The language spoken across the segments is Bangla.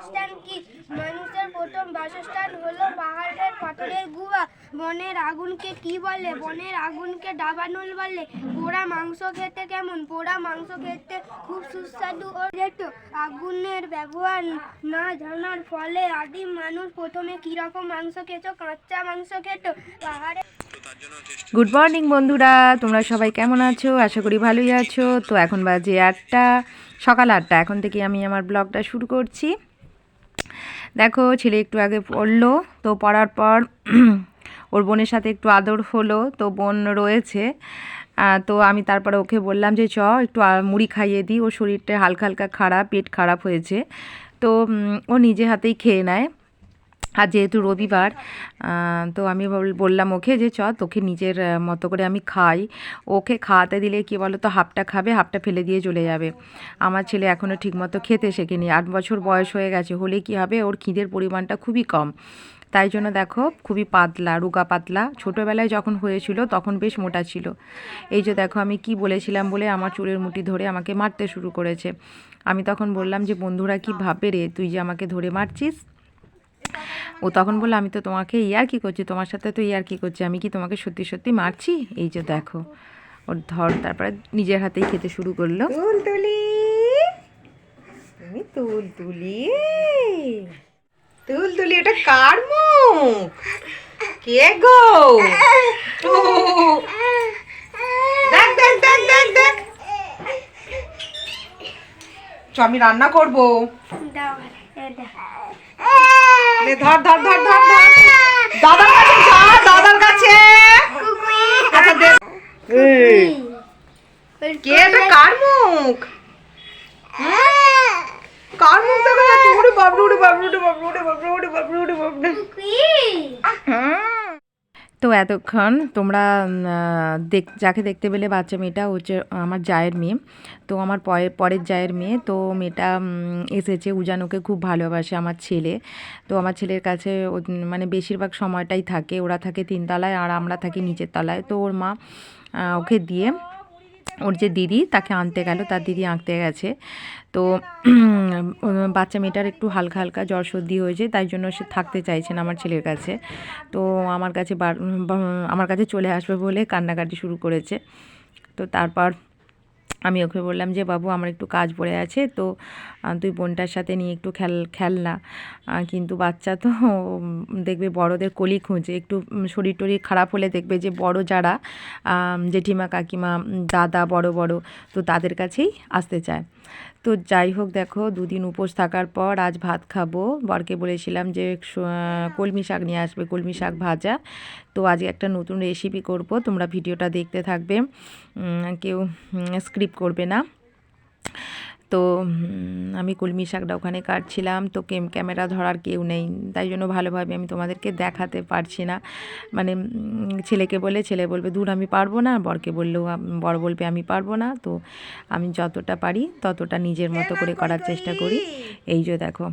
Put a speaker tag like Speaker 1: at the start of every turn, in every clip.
Speaker 1: বাসস্থান কি? মানুষের প্রথম বাসস্থান হলো পাহাড়ের পাথরের গুহা। বনের আগুনকে কি বলে? বনের আগুনকে দাবানল বলে। পোড়া মাংস খেতে কেমন? পোড়া মাংস খেতে খুব সুস্বাদু ও যেত আগুনের ব্যবহার না জানার ফলে আদিম মানুষ প্রথমে কীরকম মাংস খেত? কাঁচা মাংস খেত? পাহাড়ে
Speaker 2: গুড মর্নিং বন্ধুরা, তোমরা সবাই কেমন আছো? আশা করি ভালোই আছো। তো এখন বাজে আটটা, সকাল আটটা। এখন থেকে আমি আমার ব্লগটা শুরু করছি। দেখো, ছেলে একটু আগে পড়ল, তো পড়ার পর ওর বোনের সাথে একটু আদর হলো, তো বোন রয়েছে। তো আমি তারপরে ওকে বললাম যে, চ, একটু মুড়ি খাইয়ে দিই ওর শরীরটা হালকা হালকা খারাপ, পেট খারাপ হয়েছে। তো ও নিজে হাতেই খেয়ে নেয়। আর যেহেতু রবিবার তো আমি বল- বললাম ওকে যে চ তোকে নিজের মতো করে আমি খাই। ওকে খাওয়াতে দিলে কি বলো তো হাফটা খাবে, হাফটা ফেলে দিয়ে চলে যাবে। আমার ছেলে এখনও ঠিকমতো খেতে শেখেনি। আট বছর বয়স হয়ে গেছে, হলে কি হবে? ওর খিদের পরিমাণটা খুবই কম। তাই জন্য দেখো, খুবই পাতলা, রুগা পাতলা। ছোটোবেলায় যখন হয়েছিল, তখন বেশ মোটা ছিল। এই যে দেখো, আমি কি বলেছিলাম বলে আমার চুলের মুঠি ধরে আমাকে মারতে শুরু করেছে। আমি তখন বললাম যে, বন্ধুরা কি ভাববে রে, তুই যে আমাকে ধরে মারছিস? ও তখন বলল আমি তো তোমাকে ইয়ার কি করছি? তোমার সাথে তো ইয়ার কি করছি? আমি কি তোমাকে সত্যি সত্যি মারছি? এই যে দেখো ওর ধর তারপরে নিজের হাতেই খেতে শুরু করল। তুল তুলি তুমি তুল তুলি তুল তুলি এটা কার মুখ? কে গো ও, দেখ দেখ দেখ দেখ দেখ চ আমি রান্না করব।
Speaker 1: দাও এটা
Speaker 2: নে ধর ধর ধর ধর ধর। দাদার কাছে যা দাদার কাছে। আচ্ছা কে এটা? কার মুখ? কার মুখ দেখা যাচ্ছে? ওরে বাবরে ওরে বাবরে ওরে বাবরে ওরে বাবরে ওরে বাবরে ওরে বাবরে তো এতক্ষণ তোমরা দেখ, যাকে দেখতে পেলে বাচ্চা মেয়েটা হচ্ছে আমার জায়ের মেয়ে। তো আমার পরের পরের জায়ের মেয়ে। তো মেয়েটা এসেছে উজানোকে খুব ভালোবাসে, আমার ছেলে। তো আমার ছেলের কাছে মানে বেশিরভাগ সময়টাই থাকে। ওরা থাকে তিনতলায় আর আমরা থাকি নিচের তলায়। তো ওর মা ওকে দিয়ে ওর যে দিদি, তাকে আনতে গেল, তার দিদি আঁকতে গেছে। তো বাচ্চা মেয়েটার একটু হালকা হালকা জ্বর সর্দি হয়েছে, তাই জন্য সে থাকতে চাইছে না আমার ছেলের কাছে। তো আমার কাছে আমার কাছে চলে আসবে বলে কান্নাকাটি শুরু করেছে। তো তারপর আমি ওকে বললাম যে, বাবু, আমার একটু কাজ পড়ে আছে, তো তুই বোনটার সাথে নিয়ে একটু খেল খেল না। কিন্তু বাচ্চা তো দেখবে বড়দের কলি খুঁজে। একটু শরীর টরীর খারাপ হলে দেখবে যে, বড় যারা জেঠিমা, কাকিমা, দাদা, বড় বড়, তো তাদের কাছেই আসতে চায়। তো যাই হোক দেখো, দুদিন উপোস থাকার পর আজ ভাত খাব। বরকে বলেছিলাম যে কলমি শাক নিয়ে আসবে, কলমি শাক ভাজা। তো আজকে একটা নতুন রেসিপি করব, তোমরা ভিডিওটা দেখতে থাকবে। কেউ স্ক্রিপ্ট করবে না। তো আমি কলমি শাকটা ওখানে কাটছিলাম। তো কেম, ক্যামেরা ধরার কেউ নেই। তাই জন্য ভালোভাবে আমি তোমাদেরকে দেখাতে পারছি না। মানে ছেলেকে বলে, ছেলে বলবে, দূর আমি পারব না। বরকে বললেও বর বলবে, আমি পারব না। তো আমি যতটা পারি, ততটা নিজের মতো করে করার চেষ্টা করি। এই যে দেখো।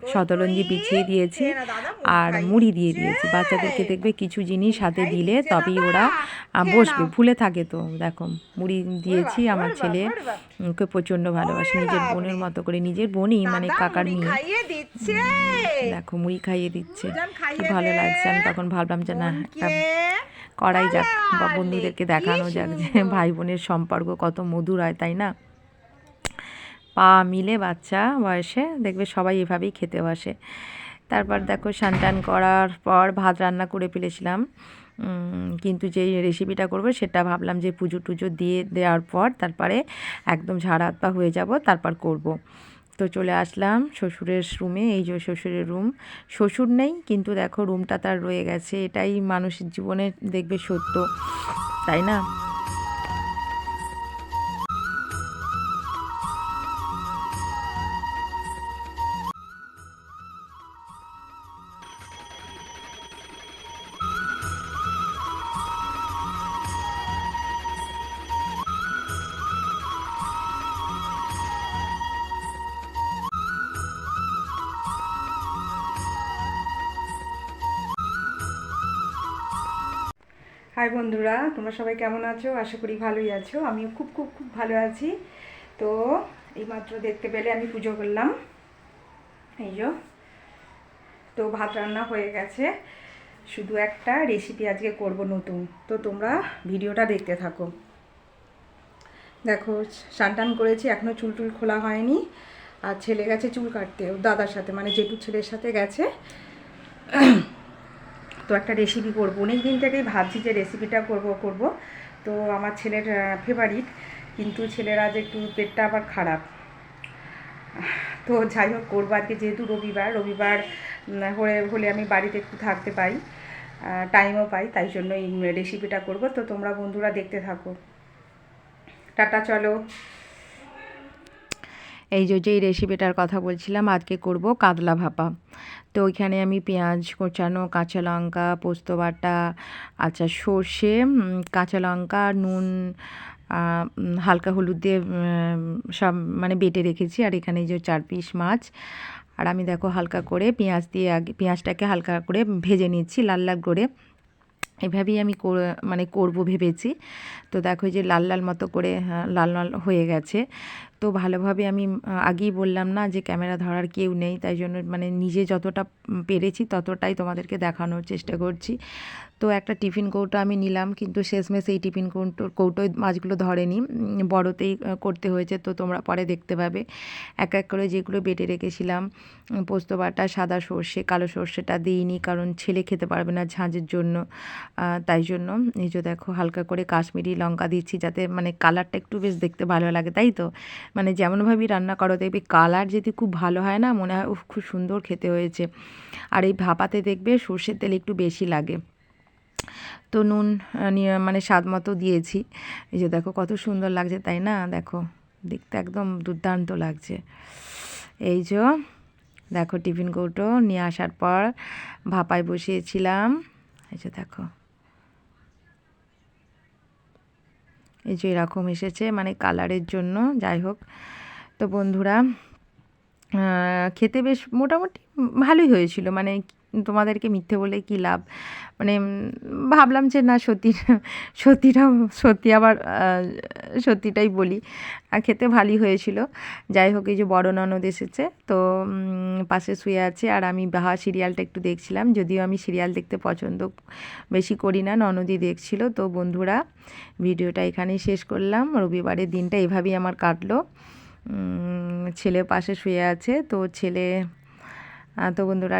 Speaker 2: শতরঞ্জি বিছিয়ে দিয়েছি আর মুড়ি দিয়ে দিয়েছি। বাচ্চাদেরকে দেখবে কিছু জিনিস হাতে দিলে তবেই ওরা বসবে। ভুলে থাকে তো দেখো মুড়ি দিয়েছি আমার ছেলে। ওকে প্রচণ্ড ভালোবাসে নিজের বোনের মতো করে নিজের বোনই মানে কাকার মেয়ে। দেখো মুড়ি খাইয়ে দিচ্ছে। ভালো লাগছে। আমি তখন ভাবলাম যে না একটা করাই যাক বা বন্ধুদেরকে দেখানো যাক যে ভাই বোনের সম্পর্ক কত মধুর হয় তাই না? পা মিলে বাচ্চা বয়সে দেখবে সবাই এভাবেই খেতে বসে। তারপর দেখো স্নান করার পর ভাত রান্না করে ফেলেছিলাম। কিন্তু যে রেসিপিটা করব সেটা ভাবলাম যে পুজো টুজো দিয়ে দেওয়ার পর তারপরে একদম ঝাড় পা হয়ে যাব, তারপর করব। তো চলে আসলাম শ্বশুরের রুমে এই যে শ্বশুরের রুম শ্বশুর নেই, কিন্তু দেখো রুমটা তার রয়ে গেছে। এটাই মানুষের জীবনে দেখবে সত্য, তাই না? হাই বন্ধুরা, তোমরা সবাই কেমন আছো? আশা করি ভালোই আছো। আমিও খুব খুব খুব ভালো আছি। তো, এইমাত্র দেখতে পেলে আমি পুজো করলাম। এই যো। তো, ভাত রান্না হয়ে গেছে। শুধু একটা রেসিপি আজকে করব নতুন। তো, তোমরা ভিডিওটা দেখতে থাকো। দেখো টান করেছি এখনও চুল টুল খোলা হয়নি। আর ছেলে গেছে চুল কাটতে দাদার সাথে মানে জেঠু ছেলের সাথে গেছে। তো একটা রেসিপি করব। অনেক দিন থেকেই ভাবছি যে রেসিপিটা করব করব। তো আমার ছেলের ফেভারিট কিন্তু ছেলের আজ একটু পেটটা আবার খারাপ। তো যাই হোক, করব আজকে যেহেতু রবিবার রবিবার হলে হলে আমি বাড়িতে একটু থাকতে পাই। টাইমও পাই, তাই জন্য এই রেসিপিটা করব। তো তোমরা বন্ধুরা দেখতে থাকো। টাটা, চলো। এই যে যেই রেসিপিটার কথা বলছিলাম আজকে করব কাতলা ভাপা। তো ওইখানে আমি পেঁয়াজ কোচানো কাঁচা লঙ্কা পোস্ত বাটা আচ্ছা সর্ষে কাঁচা লঙ্কা নুন হালকা হলুদ দিয়ে সব মানে বেটে রেখেছি। আর এখানে যে চার পিস মাছ। আর আমি দেখো হালকা করে পেঁয়াজ দিয়ে আগে পেঁয়াজটাকে হালকা করে ভেজে নিচ্ছি লাল লাল করে। এভাবেই আমি মানে করব ভেবেছি। তো দেখো যে লাল লাল মতো করে হ্যাঁ, লাল লাল হয়ে গেছে। তো ভালোভাবে আমি আগেই বললাম না যে ক্যামেরা ধরার কেউ নেই, তাই জন্য মানে নিজে যতটা পেরেছি ততটাই তোমাদেরকে দেখানোর চেষ্টা করছি। তো একটা টিফিন কৌটো আমি নিলাম, কিন্তু শেষমেশ এই টিফিন কৌটো, কৌটোয় মাছগুলো ধরেনি বড়তেই করতে হয়েছে, তো তোমরা পরে দেখতে পাবে। এক এক করে যেগুলো বেটে রেখেছিলাম পোস্ত বাটা, সাদা সর্ষে, কালো সর্ষেটা দিইনি, কারণ ছেলে খেতে পারবে না ঝাঁঝের জন্য তাই জন্য এই যে দেখো হালকা করে কাশ্মীরি লঙ্কা দিচ্ছি, যাতে মানে কালারটা একটু বেশ দেখতে ভালো লাগে, তাই তো? মানে যেমনভাবেই রান্না করো, দেখবে কালার যদি খুব ভালো হয় না, মনে হয় খুব সুন্দর খেতে হয়েছে। আর এই ভাপাতে দেখবে সর্ষের তেল একটু বেশি লাগে। তো নুন নিয়ে মানে স্বাদ মতো দিয়েছি। এই যে দেখো কত সুন্দর লাগছে, তাই না? দেখো, দেখতে একদম দুর্দান্ত লাগছে। এই যে, দেখো টিফিন কৌটো নিয়ে আসার পর ভাপায় বসিয়েছিলাম। এই যে দেখো। এই যে এরকম এসেছে মানে কালারের জন্য, যাই হোক। তো বন্ধুরা খেতে বেশ মোটামুটি ভালোই হয়েছিল। মানে তোমাদেরকে মিথ্যে বলে কি লাভ? মানে ভাবলাম যে না সত্যি সত্যিটা সত্যি আবার সত্যিটাই বলি। খেতে ভালোই হয়েছিল। যাই হোক, এই যে বড় ননদ এসেছে, তো পাশে শুয়ে আছে। আর আমি বাহা সিরিয়ালটা একটু দেখছিলাম, যদিও আমি সিরিয়াল দেখতে পছন্দ বেশি করি না, ননদই দেখছিল। তো বন্ধুরা, ভিডিওটা এখানেই শেষ করলাম। রবিবারের দিনটা এভাবেই আমার কাটলো। ছেলে পাশে শুয়ে আছে, তো ছেলে তো বন্ধুরা